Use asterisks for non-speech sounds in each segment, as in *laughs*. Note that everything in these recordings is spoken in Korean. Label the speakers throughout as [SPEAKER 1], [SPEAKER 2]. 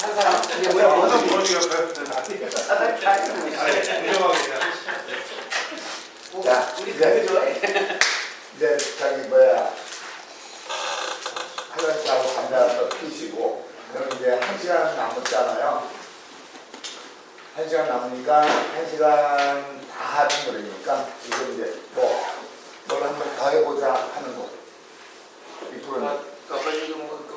[SPEAKER 1] 한 사람
[SPEAKER 2] 이게 뭐야,
[SPEAKER 3] 머리가
[SPEAKER 2] 자,
[SPEAKER 1] 우리 그거 좋아해.
[SPEAKER 2] 이제 저기 뭐야 화장실 하고 담배하고 피시고 그럼 이제 한 시간 남았잖아요. 한 시간 남으니까 한 시간 다 하는 거니까 지금 이제 뭐 뭘 한번 더 해보자 하는 거. 이 프로는 아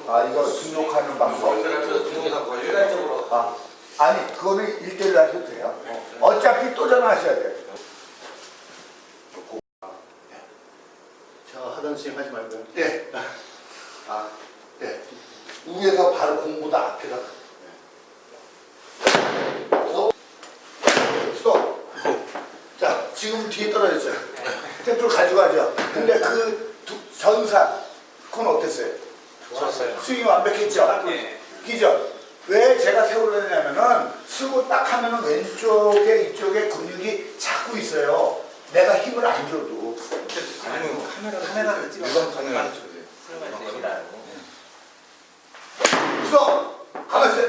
[SPEAKER 2] 이거 등록하는 방법.
[SPEAKER 1] 일괄적으로.
[SPEAKER 2] 아 아니 그거는 일대일 하셔도 돼요. 어차피 또 전화하셔야 돼요.
[SPEAKER 4] 저 하던 씩 하지 말고요.
[SPEAKER 2] 예. *laughs* 아, 예. 위에서 바로 공보다 앞에다. 스톱. 스톱. 자, 지금 뒤에 떨어졌어요. 탭을 가져가죠. 근데 그 두- 전사, 그건 어땠어요?
[SPEAKER 1] 좋았어요.
[SPEAKER 2] 스윙이 완벽했죠?
[SPEAKER 1] 예.
[SPEAKER 2] 그죠? 왜 제가 세우려냐면은 쓰고 딱 하면은 왼쪽에 이쪽에 근육이 잡고 있어요. 내가 힘을 안 줘도.
[SPEAKER 3] 아니면 카메라
[SPEAKER 1] 카메라로 찍어.
[SPEAKER 3] 카메라.
[SPEAKER 2] 스톱! 가만있어.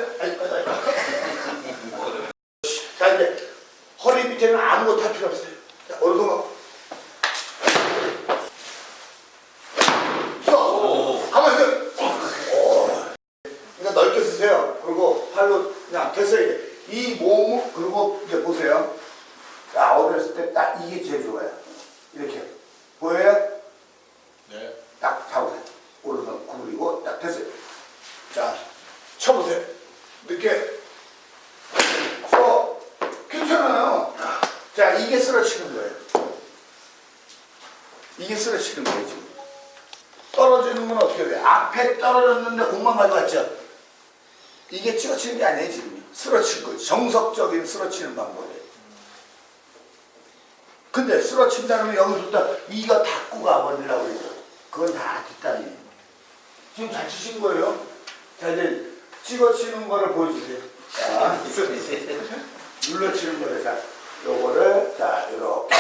[SPEAKER 2] 자, 이제 허리 밑에는 아무것도 할 필요 없어요. 자, 오른손. 스톱! 가만있어. 오. 그러니까 넓게 쓰세요. 그리고 팔로 그냥 됐어요. 이제. 이 몸, 그리고 이제 보세요. 자, 어렸을 때 딱 이게 제일 좋아요. 이렇게. 보여요?
[SPEAKER 3] 네.
[SPEAKER 2] 딱 잡으세요. 오른손 구부리고 딱 됐어요. 자, 쳐보세요. 늦게. 서. 괜찮아요. 자, 이게 쓰러치는 거예요. 이게 쓰러치는 거예요, 지금. 떨어지는 건 어떻게 돼요? 떨어졌는데 공만 가져갔죠? 이게 찍어치는 게 아니에요, 지금. 쓰러치는 거예요. 정석적인 쓰러치는 방법이에요. 근데 쓰러친다는 건 여기서부터 이가 닫고 가버리려고 그러죠. 그건 다 뒷단이에요. 지금 잘 치신 거예요. 자, 이제 찍어치는 거를 보여주세요. 자, *laughs* 눌러치는 거예요. 자, 요거를, 자, 요렇게.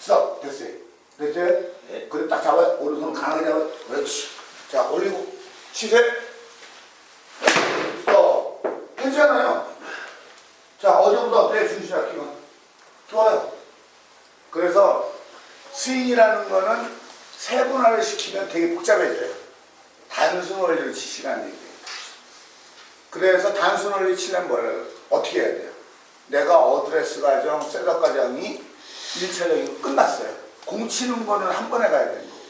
[SPEAKER 2] 스톱. 됐어요. 됐어요?
[SPEAKER 1] 네.
[SPEAKER 2] 그래, 딱 잡아요. 오른손 강하게 잡아요. 그렇지. 자, 올리고, 치세요. 스톱. 괜찮아요. 자, 어제보다 어때요? 중시작 기가. 좋아요. 그래서 스윙이라는 거는 세분화를 시키면 되게 복잡해져요. 단순 원리로 치시라는 얘기예요. 그래서 단순 원리 치려면 뭐를 어떻게 해야 돼요? 내가 어드레스 과정, 셋업 과정이 1차적인 거 끝났어요. 공 치는 거는 한 번에 가야 되는 거고.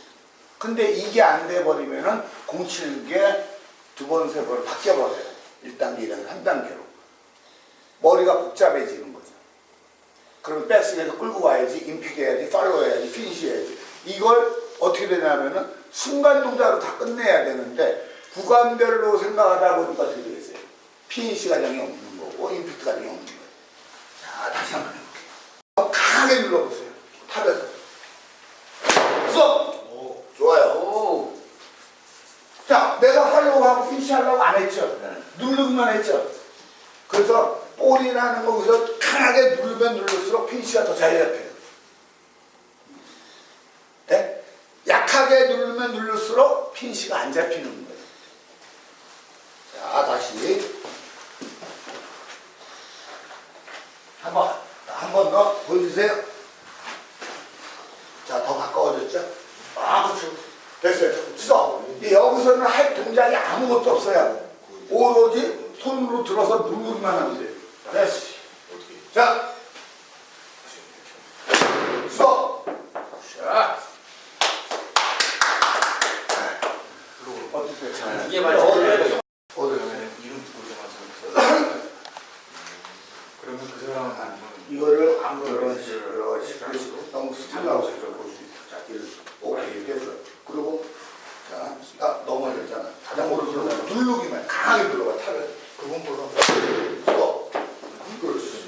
[SPEAKER 2] 근데 이게 안 돼 버리면은 공 치는 게두 번, 세 번 바뀌어 버려요. 1단계, 2단계, 3단계로. 머리가 복잡해지는 거죠. 그러면 백스윙에서 끌고 가야지, 임픽 해야지, 팔로우 해야지, 피니시 해야지. 이걸 어떻게 되냐면은 순간 동작으로 다 끝내야 되는데 구간별로 생각하다 보니까 어떻게 되겠어요? 피니시 과정이 없는 거고, 임픽트 과정이 없는 거예요. 자, 다시 한번 해볼게요. 강하게 눌러보세요. 탑에서. 수업! 좋아요.
[SPEAKER 1] 오.
[SPEAKER 2] 자, 내가 팔로우하고 피니시 하려고 안 했죠? 누르기만 했죠? 그래서 볼이라는 거기서 강하게 누르면 누를수록 피니시가 더 잘 잡혀요. 네? 약하게 누르면 누를수록 피니시가 안 잡히는 거예요. 자, 다시. 한 번, 한 번 더 보여주세요. 자, 더 가까워졌죠? 아, 그렇죠. 됐어요. 수도. 여기서는 할 동작이 아무것도 없어요. 오로지 손으로 들어서 누르기만 하면 돼요. 됐어. 자. 수도. 자. 어떠세요?
[SPEAKER 1] 이게 맞죠?
[SPEAKER 2] 어디-
[SPEAKER 3] 그러면 이름 부르자마자 그러면 그 사람은 안 보는
[SPEAKER 2] 이거를 안 그러지, 그러지, 그러지. 너무 스틸하고 볼수 있다. 자, 이렇게 오케이 됐어. 그리고 자, 딱 넘어졌잖아. 자전거로 들어가 누르기만 강하게 눌러봐 탑을. 그건 몰라. 또 그렇지.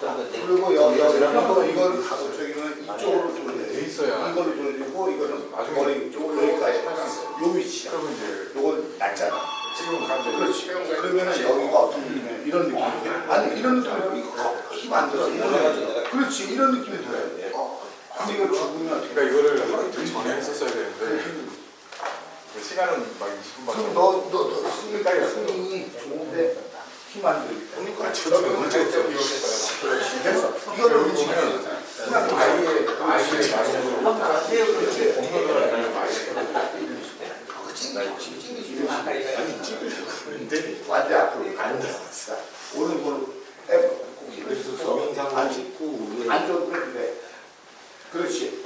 [SPEAKER 2] 그리고 여기 여기 이거 이거는 가고 저기는 이쪽으로 돌려.
[SPEAKER 3] 돼 있어야.
[SPEAKER 2] 이거를 돌리고 이거는
[SPEAKER 3] 나중에
[SPEAKER 2] 머리 쪽으로 여기까지 요 위치야.
[SPEAKER 3] 그러면 이제
[SPEAKER 2] 요건 낮잖아.
[SPEAKER 3] 지금 감정
[SPEAKER 2] 그렇지. 그러면은 여기가 어떤 느낌이야? 이런 느낌. 아니 이런 느낌이 이거 힘안 들어. 이런 느낌. 그렇지. 이런 느낌이 들어야 돼. 근데 이거 죽으면 어떻게?
[SPEAKER 3] 그러니까 이거를 이틀 전에 했었어야 되는데 시간은 막 20분밖에
[SPEAKER 2] 그럼 너너너 스윙이 스윙이 좋은데 만들기 때문에.
[SPEAKER 3] 그러니까 저
[SPEAKER 2] 여기
[SPEAKER 3] 문제 이렇게
[SPEAKER 2] 됐어. 이거를 움직이면
[SPEAKER 3] 아이의 아이의 마음으로 공로를 하는
[SPEAKER 2] 완전 앞으로 안 들어갔어. 오른손으로 빼고
[SPEAKER 4] 영상
[SPEAKER 2] 안
[SPEAKER 4] 찍고
[SPEAKER 2] 안쪽으로 빼도 돼. 그렇지.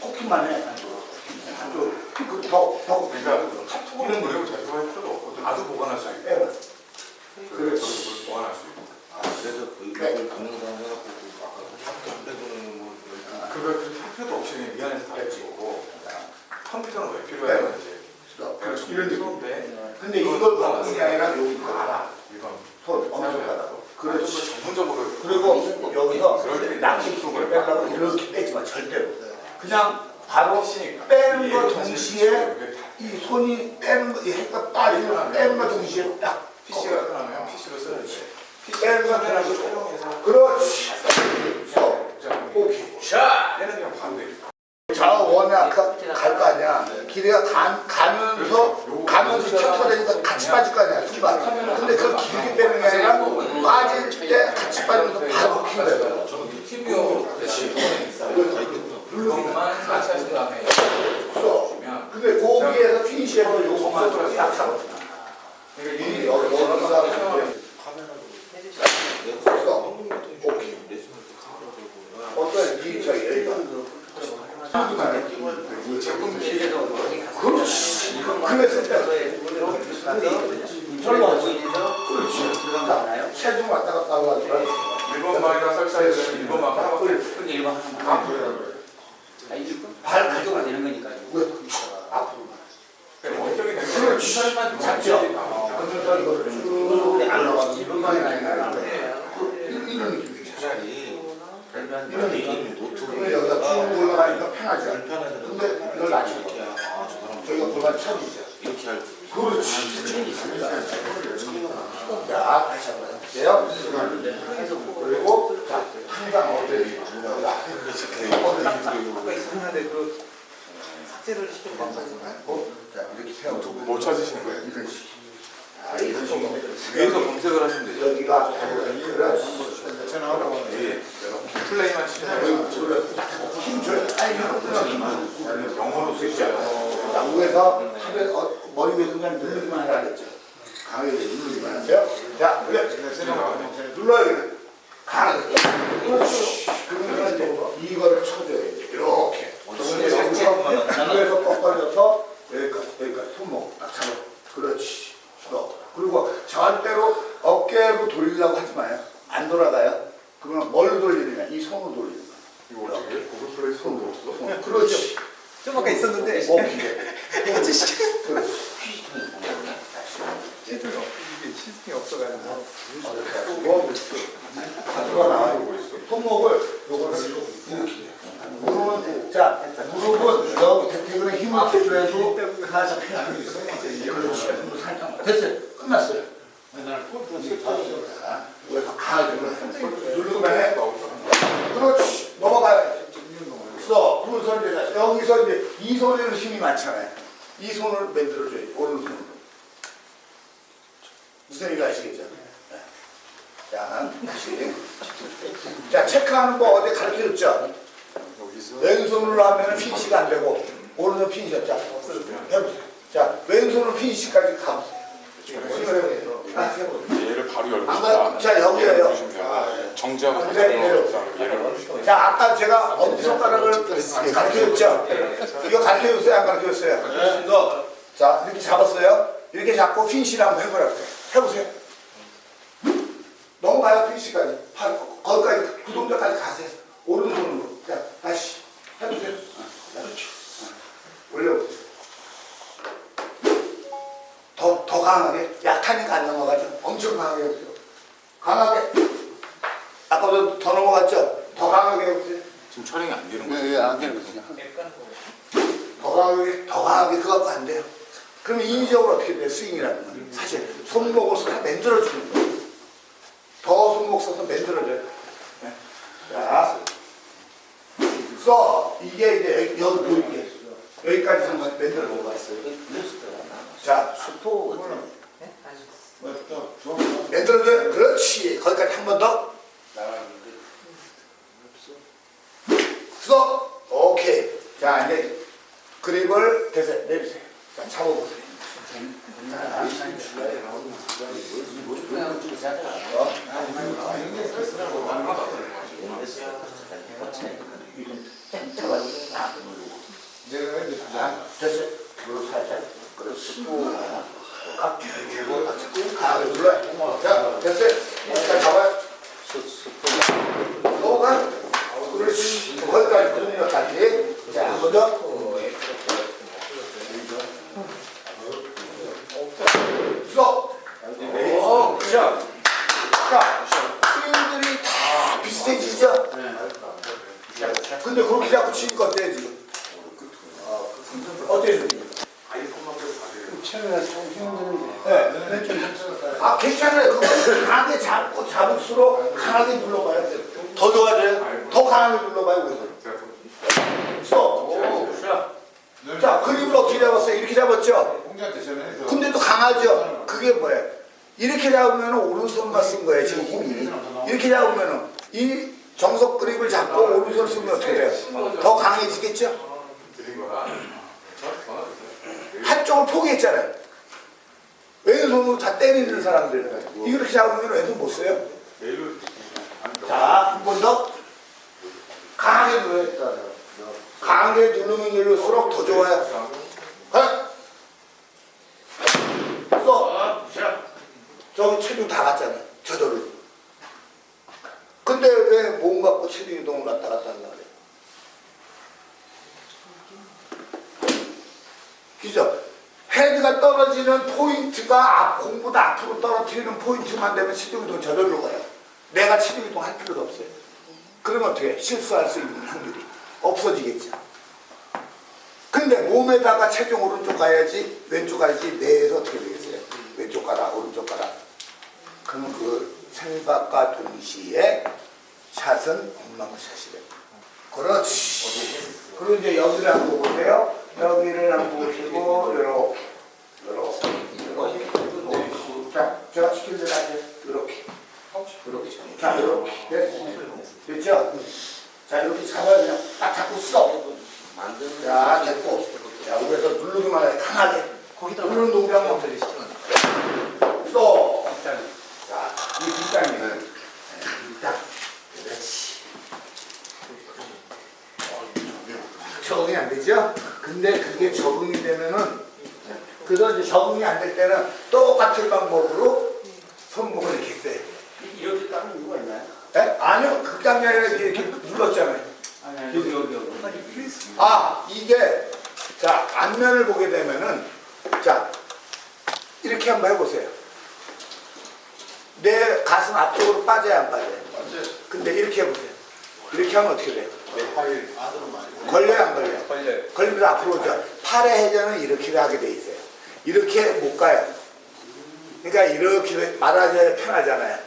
[SPEAKER 2] 코킹만 해. 안쪽으로. 안쪽으로. 그더 더.
[SPEAKER 3] 그러니까 카톡은 노력을 잘 들어갈 필요도 없고 나도 보관할 수 있고
[SPEAKER 2] 빼봐.
[SPEAKER 3] 그렇지 저도 보관할 수 있고
[SPEAKER 1] 그래서 그 이걸 동영상 해갖고 아까 한 빼고는 뭐
[SPEAKER 3] 그걸 그렇게 할 필요도 없이 그냥 미안해서 다
[SPEAKER 2] 그렇지.
[SPEAKER 3] 해주고 컴퓨터는 왜
[SPEAKER 2] 네.
[SPEAKER 3] 필요해요 이제
[SPEAKER 2] 스톱.
[SPEAKER 3] 내가
[SPEAKER 2] 그렇지. 이런 느낌.
[SPEAKER 3] 필요한데
[SPEAKER 2] 근데 이걸 꺾는 게 아니라 여기 거 알아.
[SPEAKER 3] 이건
[SPEAKER 2] 손 엄청 가다고.
[SPEAKER 3] 그렇지
[SPEAKER 2] 그렇지.
[SPEAKER 3] 전문적으로
[SPEAKER 2] 그리고 여기서
[SPEAKER 3] 그럴 때
[SPEAKER 2] 낙지 쪽을 빼려고 이렇게 빼지 마 절대로. 그냥 바로
[SPEAKER 3] 피시니까
[SPEAKER 2] 빼는 거
[SPEAKER 3] 이게
[SPEAKER 2] 동시에
[SPEAKER 3] 이
[SPEAKER 2] 손이 빼는 거, 이 핵과 빠지면 빼는 거 동시에 딱
[SPEAKER 3] PC가. 끝나면 PC로 쓰는데
[SPEAKER 2] 빼는 거
[SPEAKER 3] 촬영해서
[SPEAKER 2] 그렇지. 서.
[SPEAKER 3] 자,
[SPEAKER 2] 오케이.
[SPEAKER 3] 얘는 그냥 바로
[SPEAKER 2] 돼저 원에 아까 갈 거 아니야. 길이가 가, 가면서 가면서 되니까 같이 빠질 거 아니야. 순간. 근데 그걸 길게 빼는 게 아니라 빠질 때 같이 빠지면서 바로 거야.
[SPEAKER 3] TV로 그것만 같이 하신 다음에
[SPEAKER 2] 써.
[SPEAKER 3] 주면
[SPEAKER 2] 근데 거기에서 피니시에서 요거만 딱 잡았어.
[SPEAKER 3] 그러니까 이이
[SPEAKER 2] 여기 여기
[SPEAKER 1] 카메라도
[SPEAKER 2] 써.
[SPEAKER 1] 오케이
[SPEAKER 2] 어떤 이 저기 여기가
[SPEAKER 3] 이 제품 길이에서
[SPEAKER 2] 그렇지. 때
[SPEAKER 4] 설마
[SPEAKER 2] 그렇지.
[SPEAKER 4] 들어간 나요?
[SPEAKER 2] 체중 왔다 갔다 하고
[SPEAKER 3] 일본만이랑 설사해서 일본만 하고
[SPEAKER 4] 근데 일반 하는 거
[SPEAKER 2] 앞으로
[SPEAKER 4] 아
[SPEAKER 2] 발
[SPEAKER 4] 가져가 되는 거니까
[SPEAKER 2] 왜 앞으로
[SPEAKER 3] 그러니까 원격이 되면
[SPEAKER 2] 그렇지.
[SPEAKER 3] 설만
[SPEAKER 2] 잡죠. 그러면서 이거를 쭉 올라가서 이런만이 아니라 이런 느낌이죠.
[SPEAKER 1] 차라리
[SPEAKER 2] 이런 느낌. 그러면
[SPEAKER 1] 노트북
[SPEAKER 2] 여기가 쭉 올라가니까 편하죠. 근데 이걸
[SPEAKER 1] 아, 저 사람
[SPEAKER 2] 저희가 골반 쳐주죠.
[SPEAKER 1] 이렇게 할
[SPEAKER 2] 그렇지. 자, 다시 한번 해볼게요. 그리고 자, 항상
[SPEAKER 5] 이상한데 그 삭제를 시킨 거
[SPEAKER 2] 자, 이렇게 세워두고
[SPEAKER 3] 못 찾으시는 거예요
[SPEAKER 2] 이런 식. 아, 이런 식으로.
[SPEAKER 1] 위에서 검색을 하시면 되죠
[SPEAKER 2] 여기가.
[SPEAKER 1] 예.
[SPEAKER 3] 플레이만 치면 영어로 쓰시죠
[SPEAKER 2] 자, 위에서 탑에 어, 머리 위에 그냥 누르기만 해야 겠죠 강하게 누르기만 하세요. 자, 그래. 눌러야 강하게. 그렇지. 그러면 이제 이거를 쳐줘야 돼. 이렇게. 여기서 위에서 꺾어져서 여기까지, 여기까지 손목 딱 잡아. 그렇지. 스톱. 그리고 절대로 어깨로 돌리려고 하지 마요. 안 돌아가요. 그러면 뭘로 돌리느냐? 이 손으로 돌리는 거야.
[SPEAKER 3] 이거 어떻게 고글 플레이 손으로 없어?
[SPEAKER 2] 그렇지.
[SPEAKER 5] 좀 아까 있었는데
[SPEAKER 2] 오케이.
[SPEAKER 5] 같이 시켜
[SPEAKER 2] 그렇지.
[SPEAKER 5] 이게 시스템이 없어가지고
[SPEAKER 2] 뭐 가져가 나와요. 손목을 요거를 이렇게. 무릎은 자 무릎은 여기 대퇴근에 힘을 줘야도 살짝 피하는 있어요. 그렇지. 무릎 살짝 됐어요. 끝났어요. 왜 강하게 누르기만 해. 그렇지. 넘어가요. 써. 그래서 이제 여기서 이제 이 손에는 힘이 많잖아요. 이 손을 만들어줘야지. 오른손으로. 무슨 얘기 아시겠죠? 네. 자, 다시. *laughs* 자, 체크하는 거 어제 가르쳐 줬죠?
[SPEAKER 3] 여기서
[SPEAKER 2] 왼손으로 하면 피니시가 안 되고, 오른손 피니시가 자, 해보세요. 자, 왼손으로 피니시까지 가보세요. 해보세요. 아, 해보세요.
[SPEAKER 3] 바로 열고
[SPEAKER 2] 안 가- 자, 여기에요. 아,
[SPEAKER 3] 싶다 정지하고
[SPEAKER 2] 네, 내려.
[SPEAKER 3] 얘를
[SPEAKER 2] 자, 아까 제가 엄지 손가락을 가르쳐줬죠? 이거 가르쳐줬어요? 안 가르쳐줬어요? 자, 이렇게 잡았어요? 이렇게 잡고 피니시를 한번 해보라고. 해보세요. 넘어가요, 피니시까지. 팔, 거기까지, 그 동작까지 가세요. 강하게, 더 강하게 그거 갖고 안 돼요. 그럼 인위적으로 어떻게 돼요? 스윙이라는 건. 사실 손목을 써서 만들어주는 거예요. 더 손목 써서 만들어줘요. 네. 자, 써. 이게 이제 여기, 여기 보이게. 여기까지 한번 만들어주고 갔어요. 자,
[SPEAKER 4] 스포
[SPEAKER 2] 네, 만들어줘요. 그렇지. 거기까지 한 번 더. 써. 오케이. 자, 이제 그립을 대서 내리세요. 자, 잡아보세요. 자, 됐어요. 그리고 살짝. 그렇지. 아, 아. 자, 됐어요. 자, 잡아요. 넘어가. 그렇지. 거기까지, 그 정도까지. 자, 한 번 더. 써. 오, 그죠. 자, 스윙들이 다 비슷해지죠? 근데 그렇게 자꾸 치니까 어때, 지금? 어때, 지금? 네. 아, 괜찮아요. 그거 강하게 잡고 잡을수록 강하게 눌러봐요. 더 좋아져요. 더 강하게 눌러봐요, 그래서. 써. 자, 그립을 어떻게 잡았어요? 이렇게 잡았죠?
[SPEAKER 3] 홍지한테 전화해서
[SPEAKER 2] 근데도 강하죠? 그게 뭐예요? 이렇게 잡으면 오른손만 쓴 거예요, 지금 힘이. 이렇게 잡으면 이 정석 그립을 잡고 오른손 쓰면 어떻게 돼요? 더 강해지겠죠?
[SPEAKER 3] 드린 거라
[SPEAKER 2] 한쪽을 포기했잖아요. 왼손으로 다 때리는 사람들. 이렇게 잡으면 왼손 못 써요? 자, 한 번 더. 강하게 눌러야 강하게 누르면 누를수록 더 좋아요. 가! 써! 체중 다 갔잖아. 저절로. 근데 왜 몸 갖고 체중 이동을 왔다 갔다 한다 그래? 그죠? 헤드가 떨어지는 포인트가 앞, 공보다 앞으로 떨어뜨리는 포인트만 되면 체중 이동 저절로 가요. 내가 체중 이동 할 필요도 없어요. 그러면 어떻게 해? 실수할 수 있는 확률이 없어지겠죠. 근데 몸에다가 체중 오른쪽 가야지 왼쪽 가야지 뇌에서 어떻게 되겠어요? 왼쪽 가라 오른쪽 가라. 그러면 그 생각과 동시에 샷은 엉망 샷이래. 그렇지. 그리고 이제 여기를 한번 보세요. 여기를 한번 보시고 요렇게 요렇게 요렇게 자 제가 시킨 대로 하세요. 요렇게 요렇게 자 요렇게 됐- 됐죠? 자 이렇게 잡아야 그냥 딱 잡고 써. 자 됐고 자 위에서 누르기만 해 강하게
[SPEAKER 5] 거기다
[SPEAKER 2] 누르는 동작만
[SPEAKER 5] 시키면
[SPEAKER 2] 써. 자, 이 뒷땅이에요. 뒷땅. 그렇지. 적응이 안 되죠? 근데 그게 적응이 되면은, 그래서 이제 적응이 안 될 때는 똑같은 방법으로 손목을 이렇게 써요.
[SPEAKER 5] 이렇게 따는 이유가 있나요?
[SPEAKER 2] 에? 아니요, 극단이 아니라 이렇게 눌렀잖아요.
[SPEAKER 5] 여기 여기 여기
[SPEAKER 2] 아, 이게, 자, 앞면을 보게 되면은, 자, 이렇게 한번 해보세요. 내 가슴 앞쪽으로 빠져야 안 빠져요? 근데 이렇게 해보세요. 이렇게 하면 어떻게 돼요? 걸려요, 안 걸려요?
[SPEAKER 3] 걸려요
[SPEAKER 2] 걸리면서 앞으로 오죠. 팔의 회전은 이렇게 하게 돼 있어요. 이렇게 못 가요. 그러니까 이렇게 말하자면 편하잖아요.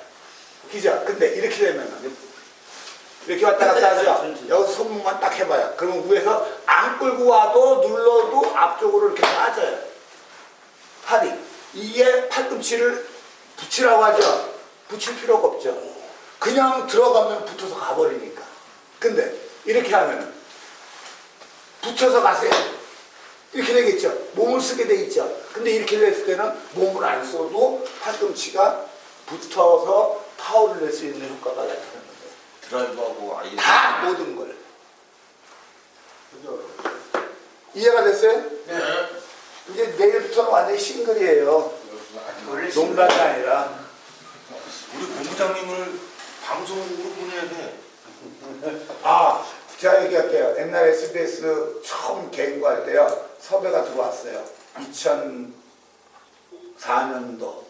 [SPEAKER 2] 그죠? 근데 이렇게 되면 이렇게 왔다 갔다 하죠. *laughs* 여기 손목만 딱 해봐요. 그러면 위에서 안 끌고 와도 눌러도 앞쪽으로 이렇게 빠져요. 팔이. 이게 팔꿈치를 붙이라고 하죠. 붙일 필요가 없죠. 그냥 들어가면 붙어서 가버리니까. 근데 이렇게 하면은 붙여서 가세요. 이렇게 되겠죠. 몸을 쓰게 돼 있죠. 근데 이렇게 됐을 때는 몸을 안 써도 팔꿈치가 붙어서 파워를 낼 수 있는 효과가 나타나는 거예요.
[SPEAKER 1] 드라이브하고 아이
[SPEAKER 2] 다 모든 걸. 이해가 됐어요?
[SPEAKER 1] 네.
[SPEAKER 2] 이제 내일부터는 완전히 싱글이에요. 농담이 아니라.
[SPEAKER 1] 우리 본부장님을 방송국으로 보내야 돼.
[SPEAKER 2] 아, 제가 얘기할게요. 옛날 SBS 처음 개국할 때요. 섭외가 들어왔어요. 2004년도.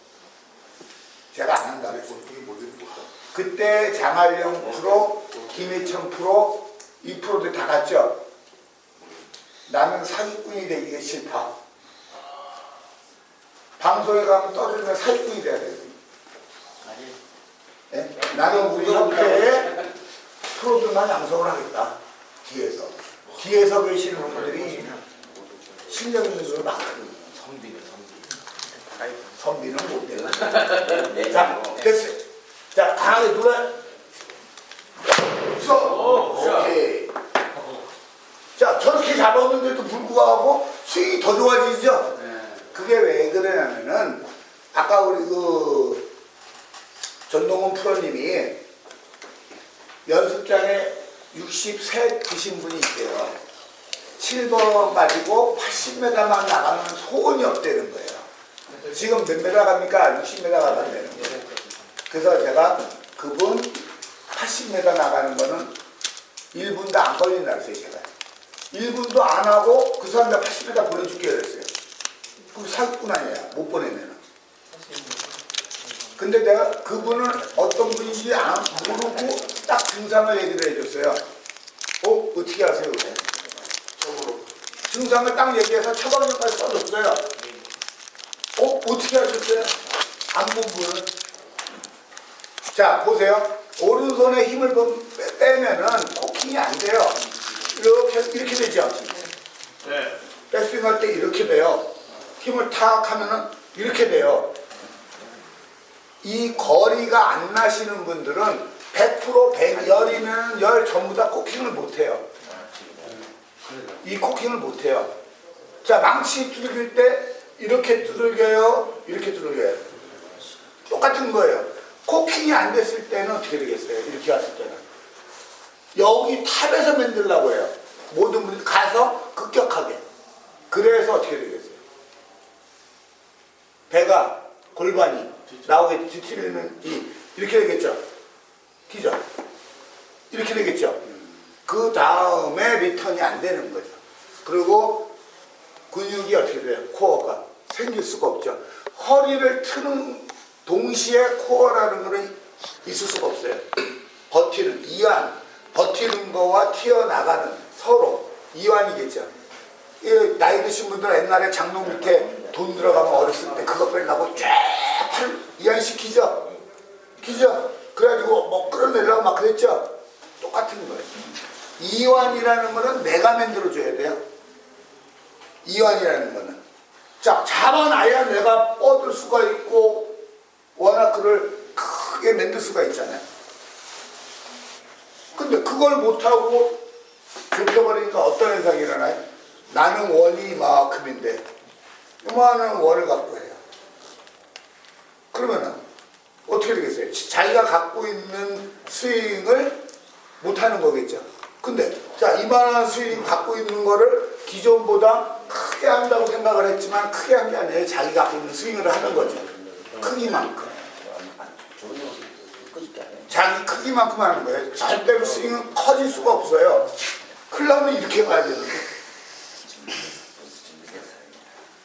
[SPEAKER 2] 제가 안 한다 그랬어요. 그때 장할령 프로, 김혜천 프로, 이 프로들 다 갔죠. 나는 사기꾼이 되기가 싫다. 방송에 가면 떠들면 사기꾼이 돼야 돼요. 예? 나는 우리 협회에 프로들만 양성을 하겠다. 뒤에서. 뒤에서 계시는 분들이 실력 분들 많거든요.
[SPEAKER 1] 성비네 성비.
[SPEAKER 2] 선비는 못 되는. *laughs* 자, 됐어요. 자, 강하게 눌러요. 써. 오케이. 자, 저렇게 잡았는데도 불구하고 스윙이 더 좋아지죠? 그게 왜 그러냐면은, 아까 우리 그, 전동훈 프로님이 연습장에 63 드신 분이 있대요. 7번 가지고 80m만 나가면 소원이 없다는 거예요. 지금 몇 메다 갑니까? 60m 가다는 거예요. 그래서 제가 그분 80m 나가는 거는 1분도 안 걸린다 그랬어요, 제가. 1분도 안 하고 그 사람들 80m 보내줄게 그랬어요. 그럼 사기꾼 아니야, 못 보내면은. 근데 내가 그분은 어떤 분인지 안 모르고 딱 증상을 얘기를 해줬어요. 어? 어떻게 하세요? 그래. 적으로. 증상을 딱 얘기해서 처방전까지 써줬어요. 어? 어떻게 하셨어요? 안 본 분은? 자, 보세요. 오른손에 힘을 빼면은 코킹이 안 돼요. 이렇게, 이렇게 되죠?
[SPEAKER 3] 네.
[SPEAKER 2] 백스윙 할 때 이렇게 돼요. 힘을 탁 하면은 이렇게 돼요. 이 거리가 안 나시는 분들은 100% 100 열이면 열 전부 다 코킹을 못 해요. 이 코킹을 못 해요. 자, 망치 두들길 때 이렇게 두들겨요. 이렇게 두들겨요. 똑같은 거예요. 코킹이 안 됐을 때는 어떻게 되겠어요? 이렇게 갔을 때는. 여기 탑에서 만들라고 해요. 모든 분이 가서 급격하게. 그래서 어떻게 되겠어요? 배가 골반이 나오게 뒤틀리는 이 이렇게 되겠죠. 기죠. 이렇게 되겠죠. 그 다음에 리턴이 안 되는 거죠. 그리고 근육이 어떻게 돼요? 코어가 생길 수가 없죠. 허리를 트는 동시에 코어라는 거는 있을 수가 없어요. 버티는 이완, 버티는 거와 튀어나가는 서로 이완이겠죠. 이 나이 드신 분들 옛날에 장롱 밑에 돈 들어가면 어렸을 때 그거 빼려고 쫙팔 이완시키죠. 키죠? 그래가지고 뭐 끌어내려고 막 그랬죠? 똑같은 거예요. 이완이라는 거는 내가 만들어줘야 돼요. 이완이라는 거는. 자, 잡아놔야 내가 뻗을 수가 있고, 워낙 그를 크게 만들 수가 있잖아요. 근데 그걸 못하고 좁혀버리니까 어떤 현상이 일어나요? 나는 원이 이만큼인데, 이만한 원을 갖고 해요. 그러면은, 어떻게 되겠어요? 자기가 갖고 있는 스윙을 못하는 거겠죠. 근데 자 이만한 스윙 갖고 있는 거를 기존보다 크게 한다고 생각을 했지만 크게 한 게 아니에요. 자기 갖고 있는 스윙을 하는 거죠. 크기만큼. 자기 크기만큼 하는 거예요. 절대로 스윙은 커질 수가 없어요. 클럽은 이렇게 가야 되는데.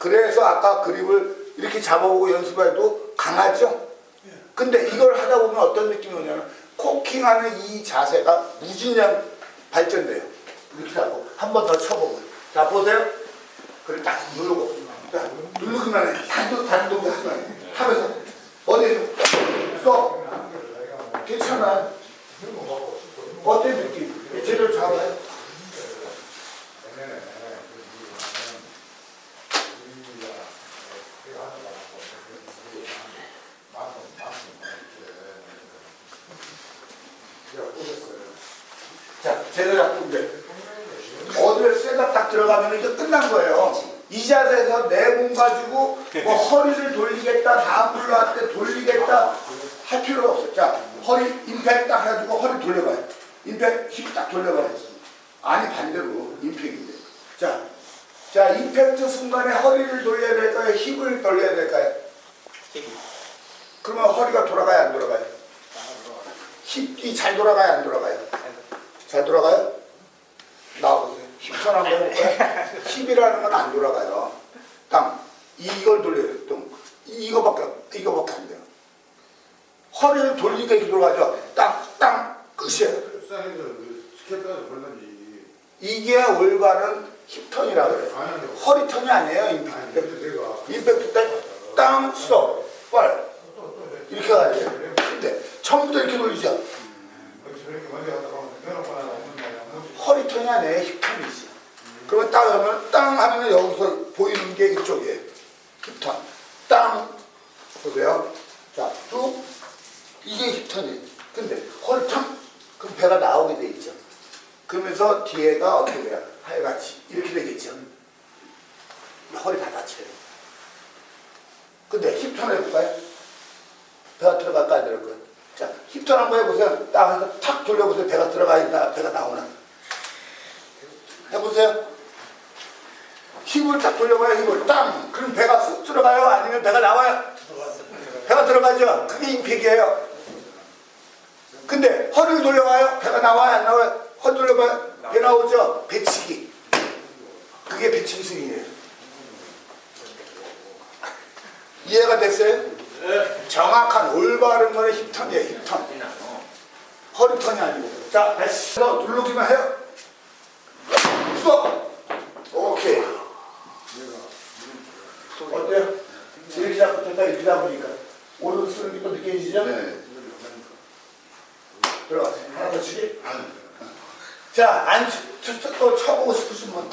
[SPEAKER 2] 그래서 아까 그립을 이렇게 잡아보고 연습해도 강하죠? 근데 이걸 하다 보면 어떤 느낌이 오냐면 코킹하는 이 자세가 무진장 발전돼요. 이렇게 잡고 한 번 더 쳐보고. 자 보세요. 그래 딱 누르고. 자 누르기만 해. 단도 단도 하기만 해. 하면서 어디에서 써. 괜찮아. 어때 느낌? 제대로 잡아요. 자, 제대로 잡고 이제 어디를 쇠가 딱 들어가면 이제 끝난 거예요. 이 자세에서 내 몸 가지고 뭐 허리를 돌리겠다, 다음 불러 할때 돌리겠다 할 필요가 없어. 자, 허리 임팩 딱 해가지고 허리 돌려봐요. 임팩 힘 딱 돌려봐요. 아니 반대로 임팩인데. 자, 자 임팩트 순간에 허리를 돌려야 될까요? 힘을 돌려야 될까요? 그러면 허리가 돌아가요, 안 돌아가요? 힘이 잘 돌아가요, 안 돌아가요? 잘 돌아가요? 나와보세요. 힘선 한번 해볼까요? 힘이라는 건 안 돌아가요. 땅. 이걸 돌려요. 똥. 이거밖에, 이거밖에 안 돼요. 허리를 돌리니까 이렇게 돌아가죠. 땅, 땅, 끝이에요.
[SPEAKER 3] 벌는지
[SPEAKER 2] 이게 올바른 힙턴이라 그래요.
[SPEAKER 3] 아니
[SPEAKER 2] 허리 턴이 아니에요,
[SPEAKER 3] 아니
[SPEAKER 2] 임팩트. 임팩트 때, 땅, 스톱, 빨. 이렇게 가야 돼요. 근데 처음부터 이렇게 돌리죠.
[SPEAKER 3] 저렇게 먼저 갔다 가면 면허권이 없는 거야
[SPEAKER 2] 허리 턴이 아니에요, 힙턴이지. 그러면 땅 하면 땅 하면은 여기서 보이는 게 이쪽이에요. 힙턴. 땅, 자, 쭉. 이게 힙턴이에요. 근데 허리 탁. 그럼 배가 나오게 돼 있죠. 그러면서 뒤에가 어떻게 돼요? 하여같이 이렇게 되겠죠. 허리 다 다쳐요. 근데 힙턴 해볼까요? 배가 들어갈까 안 들어갈까요? 자, 힙턴 한번 해보세요. 딱 해서 탁 돌려보세요. 배가 들어가 있나, 배가 나오나. 해보세요. 힘을 딱 돌려봐요, 힘을. 땅! 그럼 배가 쑥 들어가요? 아니면 배가 나와요? 배가 들어가죠? 그게 임팩이에요. 근데 허리를 돌려봐요? 배가 나와요? 안 나와요? 허리 돌려봐요? 배 나오죠? 배치기. 그게 스윙이에요. 이해가 됐어요? 정확한 올바른 거는 힙턴이에요, 힙턴. 허리턴이 아니고. 자, 다시 누르기만 해요. 수업! 오케이. 어때요? 이렇게 잡고 됐다 이렇게 잡으니까 오른 쓰는 게또 느껴지죠?
[SPEAKER 4] 네.
[SPEAKER 2] 들어가세요. 하나 더 치기. 자, 안, 쳐, 쳐, 또 쳐보고 싶으신 분.